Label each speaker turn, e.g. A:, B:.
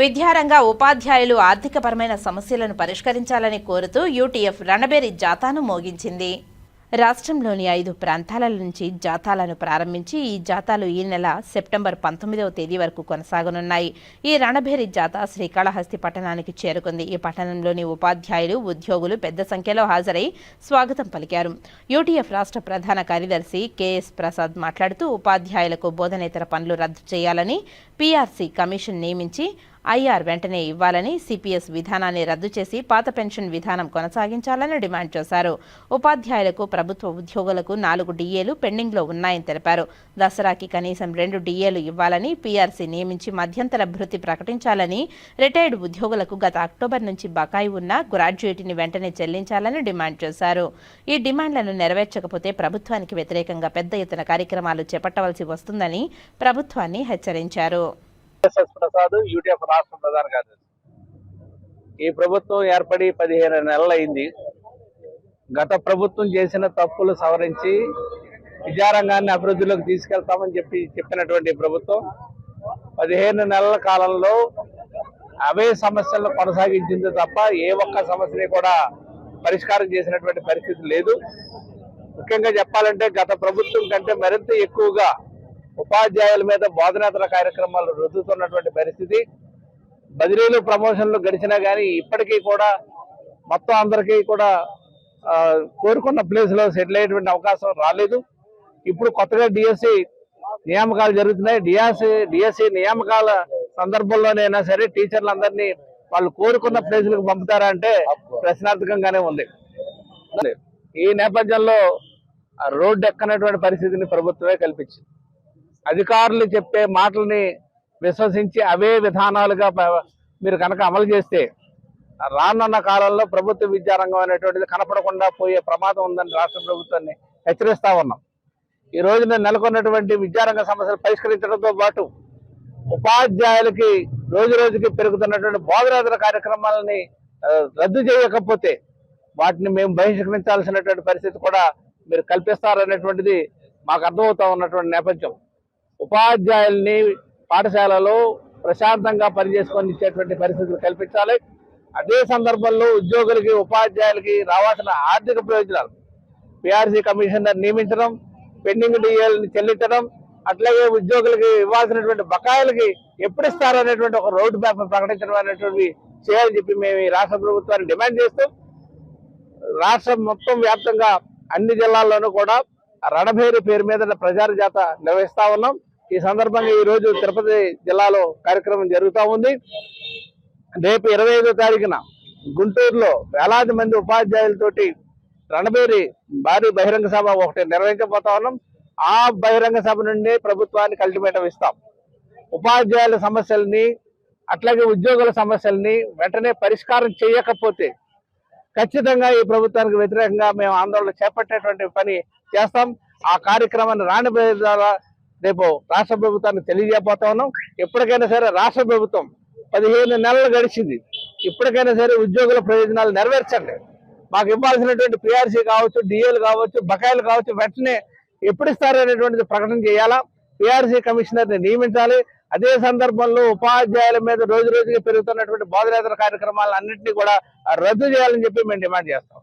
A: విద్యారంగ ఉపాధ్యాయులు ఆర్థికపరమైన సమస్యలను పరిష్కరించాలని కోరుతూ యూటీఎఫ్ రణబేరి జాతాను మోగించింది. రాష్ట్రంలోని ఐదు ప్రాంతాల నుంచి జాతాలను ప్రారంభించి ఈ జాతాలు ఈ నెల సెప్టెంబర్ పంతొమ్మిదవ తేదీ వరకు కొనసాగనున్నాయి. ఈ రణభేరి జాతా శ్రీకాళహస్తి పట్టణానికి చేరుకుంది. ఈ పట్టణంలోని ఉపాధ్యాయులు ఉద్యోగులు పెద్ద సంఖ్యలో హాజరై స్వాగతం పలికారు. యూటీఎఫ్ రాష్ట్ర ప్రధాన కార్యదర్శి కెఎస్ ప్రసాద్ మాట్లాడుతూ ఉపాధ్యాయులకు బోధనేతర పనులు రద్దు చేయాలని పీఆర్సీ కమిషన్ నియమించి ఐఆర్ వెంటనే ఇవ్వాలని సిపిఎస్ విధానాన్ని రద్దు చేసి పాత పెన్షన్ విధానం కొనసాగించాలని డిమాండ్ చేశారు. ఉపాధ్యాయులకు ప్రభుత్వ ఉద్యోగులకు నాలుగు డిఏలు పెండింగ్లో ఉన్నాయని తెలిపారు. దసరాకి కనీసం రెండు డిఏలు ఇవ్వాలని పీఆర్సీ నియమించి మధ్యంతర భృతి ప్రకటించాలని రిటైర్డ్ ఉద్యోగులకు గత అక్టోబర్ నుంచి బకాయి ఉన్న గ్రాడ్యుయేట్ని వెంటనే చెల్లించాలని డిమాండ్ చేశారు. ఈ డిమాండ్లను నెరవేర్చకపోతే ప్రభుత్వానికి వ్యతిరేకంగా పెద్ద ఎత్తున కార్యక్రమాలు చేపట్టవలసి వస్తుందని ప్రభుత్వాన్ని హెచ్చరించారు.
B: ఎస్ఎస్ ప్రసాద్ యూటీఎఫ్ రాష్ట్ర ప్రధాన కార్యదర్శి ఈ ప్రభుత్వం ఏర్పడి పదిహేను నెలలు అయింది గత ప్రభుత్వం చేసిన తప్పులు సవరించి విద్యారంగాన్ని అభివృద్ధిలోకి తీసుకెళ్తామని చెప్పి చెప్పినటువంటి ప్రభుత్వం పదిహేను నెలల కాలంలో అవే సమస్యలను కొనసాగించింది తప్ప ఏ ఒక్క సమస్యని కూడా పరిష్కారం చేసినటువంటి పరిస్థితి లేదు. ముఖ్యంగా చెప్పాలంటే గత ప్రభుత్వం కంటే మరింత ఎక్కువగా ఉపాధ్యాయుల మీద బోధనేతర కార్యక్రమాలు రుద్దుతున్నటువంటి పరిస్థితి. బదిలీలు ప్రమోషన్లు గడిచినా కానీ ఇప్పటికీ కూడా మొత్తం అందరికీ కూడా కోరుకున్న ప్లేస్లో సెటిల్ అయ్యేటువంటి అవకాశం రాలేదు. ఇప్పుడు కొత్తగా డిఎస్సి నియామకాలు జరుగుతున్నాయి. డిఎస్సి డిఎస్సి నియామకాల సందర్భంలోనైనా సరే టీచర్లందరినీ వాళ్ళు కోరుకున్న ప్లేసులకు పంపుతారా అంటే ప్రశ్నార్థకంగానే ఉంది. ఈ నేపథ్యంలో రోడ్డు ఎక్కనటువంటి పరిస్థితిని ప్రభుత్వమే కల్పించింది. అధికారులు చెప్పే మాటల్ని విశ్వసించి అవే విధానాలుగా మీరు కనుక అమలు చేస్తే రానున్న కాలంలో ప్రభుత్వ విద్యారంగం అనేటువంటిది కనపడకుండా పోయే ప్రమాదం ఉందని రాష్ట్ర ప్రభుత్వాన్ని హెచ్చరిస్తా ఉన్నాం. ఈ రోజున నెలకొన్నటువంటి విద్యారంగ సమస్యలు పరిష్కరించడంతో పాటు ఉపాధ్యాయులకి రోజు రోజుకి పెరుగుతున్నటువంటి బోధనేతర కార్యక్రమాలని రద్దు చేయకపోతే వాటిని మేము బహిష్కరించాల్సినటువంటి పరిస్థితి కూడా మీరు కల్పిస్తారనేటువంటిది మాకు అర్థమవుతా ఉన్నటువంటి నేపథ్యం. ఉపాధ్యాయుల్ని పాఠశాలలో ప్రశాంతంగా పనిచేసుకొని ఇచ్చేటువంటి పరిస్థితులు కల్పించాలి. అదే సందర్భంలో ఉద్యోగులకి ఉపాధ్యాయులకి రావాల్సిన ఆర్థిక ప్రయోజనాలు. పిఆర్సీ కమిషనర్ నియమించడం పెండింగ్ డిఏలని చెల్లించడం అట్లాగే ఉద్యోగులకి ఇవ్వాల్సినటువంటి బకాయిలకి ఎప్పుడు ఇస్తారనేటువంటి ఒక రోడ్ మ్యాప్ ప్రకటించడం అనేటువంటి చేయాలని చెప్పి మేము ఈ రాష్ట్ర ప్రభుత్వాన్ని డిమాండ్ చేస్తూ రాష్ట్రం మొత్తం వ్యాప్తంగా అన్ని జిల్లాల్లోనూ కూడా రణభేరి పేరు మీద ప్రచార జాత నిర్వహిస్తా ఉన్నాం. ఈ సందర్భంగా ఈ రోజు తిరుపతి జిల్లాలో కార్యక్రమం జరుగుతూ ఉంది. రేపు ఇరవై ఐదో తారీఖున గుంటూరులో వేలాది మంది ఉపాధ్యాయులతోటి రణబేరి భారీ బహిరంగ సభ ఒకటి నిర్వహించబోతా ఉన్నాం. ఆ బహిరంగ సభ నుండి ప్రభుత్వానికి అల్టిమేటం ఇస్తాం. ఉపాధ్యాయుల సమస్యల్ని అట్లాగే ఉద్యోగుల సమస్యల్ని వెంటనే పరిష్కారం చేయకపోతే ఖచ్చితంగా ఈ ప్రభుత్వానికి వ్యతిరేకంగా మేము ఆందోళన చేపట్టేటువంటి పని చేస్తాం. ఆ కార్యక్రమాన్ని రాని ద్వారా రేపు రాష్ట్ర ప్రభుత్వానికి తెలియజేయబోతా ఉన్నాం. ఎప్పటికైనా సరే రాష్ట్ర ప్రభుత్వం పదిహేను నెలలు గడిచింది. ఇప్పటికైనా సరే ఉద్యోగుల ప్రయోజనాలు నెరవేర్చండి. మాకు ఇవ్వాల్సినటువంటి పిఆర్సీ కావచ్చు డిఏలు కావచ్చు బకాయిలు కావచ్చు వెంటనే ఎప్పుడు ఇస్తారనేటువంటిది ప్రకటన చేయాలా? పిఆర్సీ కమిషనర్ని నియమించాలి. అదే సందర్భంలో ఉపాధ్యాయుల మీద రోజు రోజుకి పెరుగుతున్నటువంటి బోధనేతర కార్యక్రమాలన్నింటినీ కూడా రద్దు చేయాలని చెప్పి మేము డిమాండ్ చేస్తాం.